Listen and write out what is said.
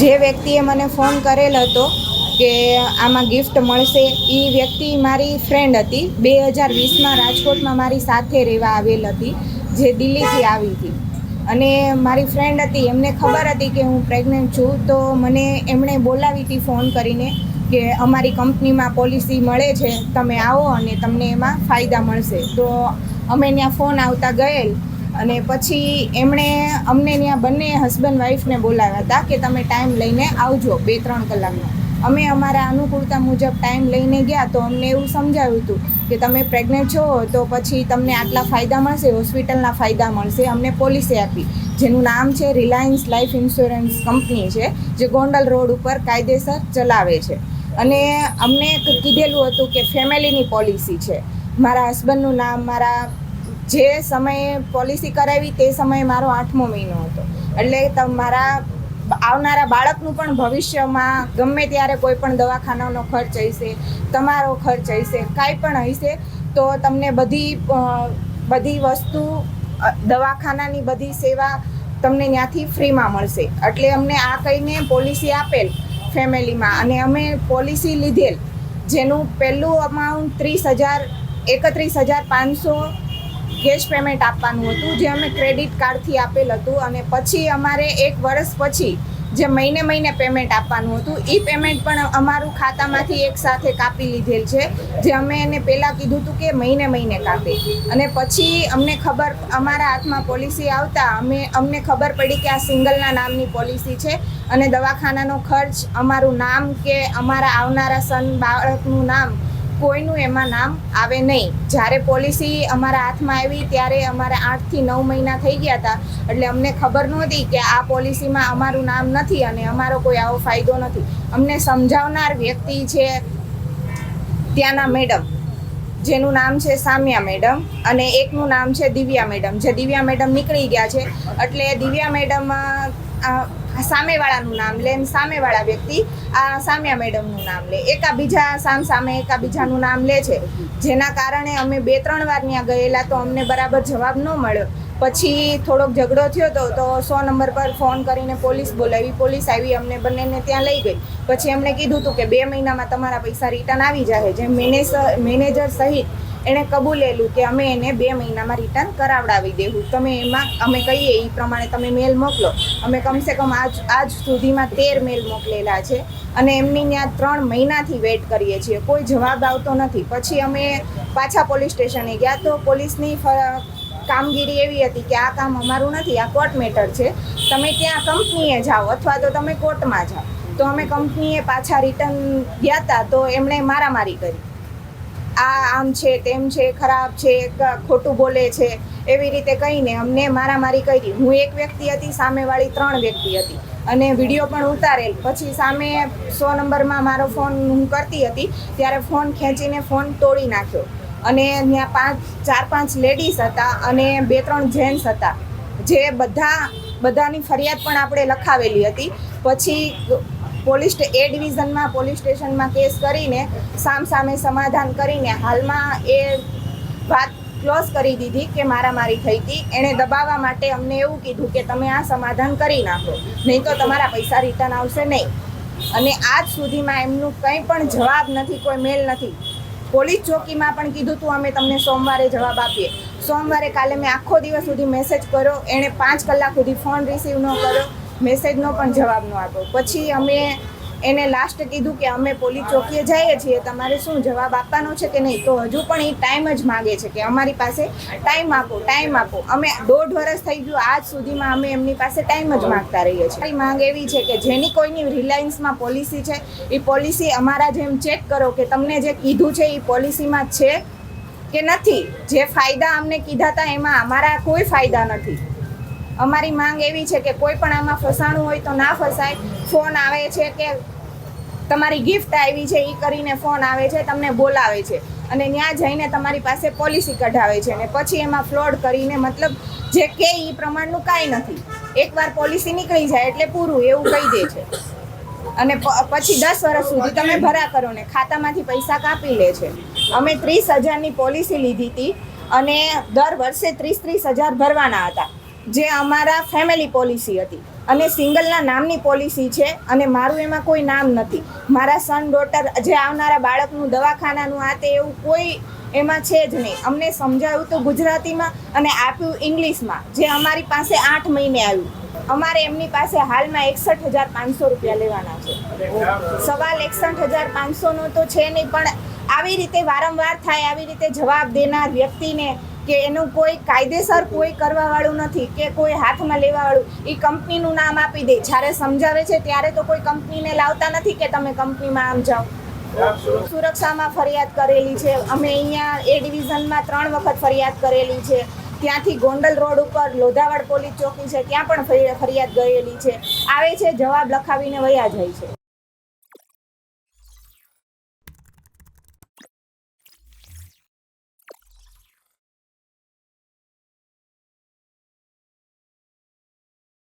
જે વ્યક્તિએ મને ફોન કરેલ હતો કે આમાં ગિફ્ટ મળશે એ વ્યક્તિ મારી ફ્રેન્ડ હતી. બે હજાર વીસમાં રાજકોટમાં મારી સાથે રહેવા આવેલ હતી, જે દિલ્હીથી આવી હતી. અને મારી ફ્રેન્ડ હતી, એમને ખબર હતી કે હું પ્રેગ્નન્ટ છું, તો મને એમણે બોલાવી હતી ફોન કરીને કે અમારી કંપનીમાં પોલિસી મળે છે, તમે આવો અને તમને એમાં ફાયદા મળશે. તો અમે ત્યાં ફોન આવતા ગયેલ અને પછી એમણે અમને ત્યાં બંને હસબન્ડ વાઈફને બોલાવ્યા હતા કે તમે ટાઈમ લઈને આવજો બે, ત્રણ કલાકનો. અમે અમારા અનુકૂળતા મુજબ ટાઈમ લઈને ગયા તો અમને એવું સમજાવ્યું હતું કે તમે પ્રેગ્નેન્ટ છો તો પછી તમને આટલા ફાયદા મળશે હોસ્પિટલના ફાયદા મળશે, અમને પોલિસી આપી. જેનું નામ છે રિલાયન્સ લાઈફ ઇન્સ્યોરન્સ કંપની છે, જે ગોંડલ રોડ ઉપર કાયદેસર ચલાવે છે. અને અમને કીધેલું હતું કે ફેમિલીની પોલિસી છે. મારા હસબન્ડનું નામ, મારા જે સમયે પોલિસી કરાવી તે સમયે મારો આઠમો મહિનો હતો. એટલે તમારા આવનારા બાળકનું પણ ભવિષ્યમાં ગમે ત્યારે કોઈ પણ દવાખાનાનો ખર્ચ હશે, તમારો ખર્ચ હશે, કાંઈ પણ હશે, તો તમને બધી બધી વસ્તુ દવાખાનાની બધી સેવા તમને ત્યાંથી ફ્રીમાં મળશે. એટલે અમને આ કહીને પોલિસી આપેલ ફેમિલીમાં અને અમે પોલિસી લીધેલ, જેનું પહેલું અમાઉન્ટ ત્રીસ હજાર, એકત્રીસ હજાર પાંચસો કેશ પેમેન્ટ આપવાનું હતું, જે અમે ક્રેડિટ કાર્ડથી આપેલ હતું અને પછી અમારે એક વર્ષ પછી જે મહિને મહિને પેમેન્ટ આપવાનું હતું એ પેમેન્ટ પણ અમારું ખાતામાંથી એક સાથે કાપી લીધેલ છે, જે અમે એને પહેલાં કીધું હતું કે મહિને મહિને કાપે. અને પછી અમને ખબર, અમારા હાથમાં પોલિસી આવતા, અમે, અમને ખબર પડી કે આ સિંગલના નામની પોલિસી છે અને દવાખાનાનો ખર્ચ, અમારું નામ કે અમારા આવનારા સન, બાળકનું નામ કોઈનું એમાં નામ આવે નહીં. જ્યારે પોલિસી અમારા હાથમાં આવી ત્યારે અમારે આઠથી નવ મહિના થઈ ગયા હતા. એટલે અમને ખબર નહોતી કે આ પોલિસીમાં અમારું નામ નથી અને અમારો કોઈ આવો ફાયદો નથી. અમને સમજાવનાર વ્યક્તિ છે ત્યાંના મેડમ. જેનું નામ છે સામ્યા મેડમ અને એકનું નામ છે દિવ્યા મેડમ. જે દિવ્યા મેડમ નીકળી ગયા છે. એટલે દિવ્યા મેડમ સામેવાળાનું નામ લે એમ સામેવાળા વ્યક્તિ આ સામ્યા મેડમનું નામ લે. એકા બીજા સામ સામે એકા બીજાનું નામ લે છે. જેના કારણે અમે બે ત્રણ વાર ત્યાં ગયેલા તો અમને બરાબર જવાબ ન મળ્યો. પછી થોડોક ઝઘડો થયો તો તો સો નંબર પર ફોન કરીને પોલીસ બોલાવી. પોલીસ આવી અમને બંનેને ત્યાં લઈ ગઈ. પછી અમને કીધું હતું કે બે મહિનામાં તમારા પૈસા રિટર્ન આવી જાય જેમ મેનેજર મેનેજર સહિત એણે કબૂલેલું કે અમે એને બે મહિનામાં રિટર્ન કરાવડાવી દેવું. તમે એમાં, અમે કહીએ એ પ્રમાણે તમે મેલ મોકલો. અમે કમસે કમ આજ આજ સુધીમાં તેર મેલ મોકલેલા છે અને એમની ત્યાં ત્રણ મહિનાથી વેઇટ કરીએ છીએ. કોઈ જવાબ આવતો નથી. પછી અમે પાછા પોલીસ સ્ટેશને ગયા તો પોલીસની કામગીરી એવી હતી કે આ કામ અમારું નથી, આ કોર્ટ મેટર છે. તમે ત્યાં કંપનીએ જાઓ અથવા તો તમે કોર્ટમાં જાઓ. તો અમે કંપનીએ પાછા રિટર્ન ગયા હતા તો એમણે મારામારી કરી. આ આમ છે, તેમ છે, ખરાબ છે ખોટું બોલે છે, એવી રીતે કહીને અમને મારામારી કરી. હું એક વ્યક્તિ હતી, સામેવાળી ત્રણ વ્યક્તિ હતી. અને વીડિયો પણ ઉતારેલ. પછી સામે સો નંબરમાં મારો ફોન હું કરતી હતી, ત્યારે ફોન ખેંચીને ફોન તોડી નાખ્યો. અને ત્યાં પાંચ, ચાર, પાંચ લેડીઝ હતા અને બે, ત્રણ જેન્ટ્સ હતા. જે બધા, બધાની ફરિયાદ પણ આપણે લખાવેલી હતી. પછી પોલીસ એ ડિવિઝનમાં, પોલીસ સ્ટેશનમાં કેસ કરીને સામ સામે સમાધાન કરીને હાલમાં એ વાત ક્લોઝ કરી દીધી કે મારામારી થઈ હતી. એણે દબાવવા માટે અમને એવું કીધું કે તમે આ સમાધાન કરી નાખો. નહીં તો તમારા પૈસા રિટર્ન આવશે નહીં. અને આજ સુધીમાં એમનું કંઈ પણ જવાબ નથી, કોઈ મેલ નથી. પોલીસ ચોકીમાં પણ કીધું હતું અમે તમને સોમવારે જવાબ આપીએ. સોમવારે કાલે મેં આખો દિવસ સુધી મેસેજ કર્યો. એણે પાંચ કલાક સુધી ફોન રિસીવ ન કર્યો. મેસેજનો પણ જવાબ ન આપ્યો પછી અમે એને લાસ્ટ કીધું કે અમે પોલીસ ચોકીએ જઈએ છીએ, તમારે શું જવાબ આપવાનો છે કે નહીં? તો હજુ પણ એ ટાઈમ જ માગે છે કે અમારી પાસે ટાઈમ આપો ટાઈમ આપો. અમે દોઢ વર્ષ થઈ ગયું, આજ સુધીમાં અમે એમની પાસે ટાઈમ જ માગતા રહીએ છીએ. મારી માંગ એવી છે કે જેની કોઈની રિલાયન્સમાં પોલિસી છે, એ પોલિસી અમારા જેમ ચેક કરો કે તમને જે કીધું છે એ પોલિસીમાં છે કે નથી? જે ફાયદા અમને કીધા હતા, એમાં અમારા કોઈ ફાયદા નથી. અમારી માંગ એવી છે કે કોઈ પણ આમાં ફસાણું હોય તો ના ફસાય. ફોન આવે છે કે તમારી ગિફ્ટ આવી છે એ કરીને ફોન આવે છે, તમને બોલાવે છે. અને ત્યાં જઈને તમારી પાસે પોલિસી કઢાવે છે અને પછી એમાં ફ્રોડ કરીને મતલબ જે કે એ પ્રમાણનું કાંઈ નથી. એકવાર પોલિસી નીકળી જાય એટલે પૂરું, એવું કહી દે છે. અને પછી દસ વર્ષ સુધી તમે ભરા કરો ને ખાતામાંથી પૈસા કાપી લે છે. અમે ત્રીસ હજારની પોલિસી લીધી હતી અને દર વર્ષે ત્રીસ ત્રીસ હજાર ભરવાના હતા. જે અમારા ફેમિલી પોલિસી હતી. અને સિંગલના નામની પોલિસી છે અને મારું એમાં કોઈ નામ નથી. મારા સન ડોટર જે આવનારા બાળકનું દવાખાનાનું આ તે એવું કોઈ એમાં છે જ નહીં. અમને સમજાવ્યું તો ગુજરાતીમાં અને આપ્યું ઇંગ્લિશમાં. જે અમારી પાસે આઠ મહિને આવ્યું. અમારે એમની પાસે હાલમાં એકસઠ હજાર પાંચસો રૂપિયા લેવાના છે. સવાલ એકસઠ હજાર પાંચસોનો તો છે નહીં, પણ આવી રીતે વારંવાર થાય, આવી રીતે જવાબ દેનાર વ્યક્તિને કે એનું કોઈ કાયદેસર કોઈ કરવાવાળું નથી કે કોઈ હાથમાં લેવાવાળું એ કંપનીનું નામ આપી દે. જ્યારે સમજાવે છે ત્યારે તો કોઈ કંપનીને લાવતા નથી કે તમે કંપનીમાં આમ જાઓ. સુરક્ષામાં ફરિયાદ કરેલી છે. અમે અહીંયા એ ડિવિઝનમાં ત્રણ વખત ફરિયાદ કરેલી છે. ત્યાંથી ગોંડલ રોડ ઉપર લોધાવાડ પોલીસ ચોકી છે, ત્યાં પણ ફરિયાદ ગયેલી છે. આવે છે, જવાબ લખાવીને વયા જાય છે.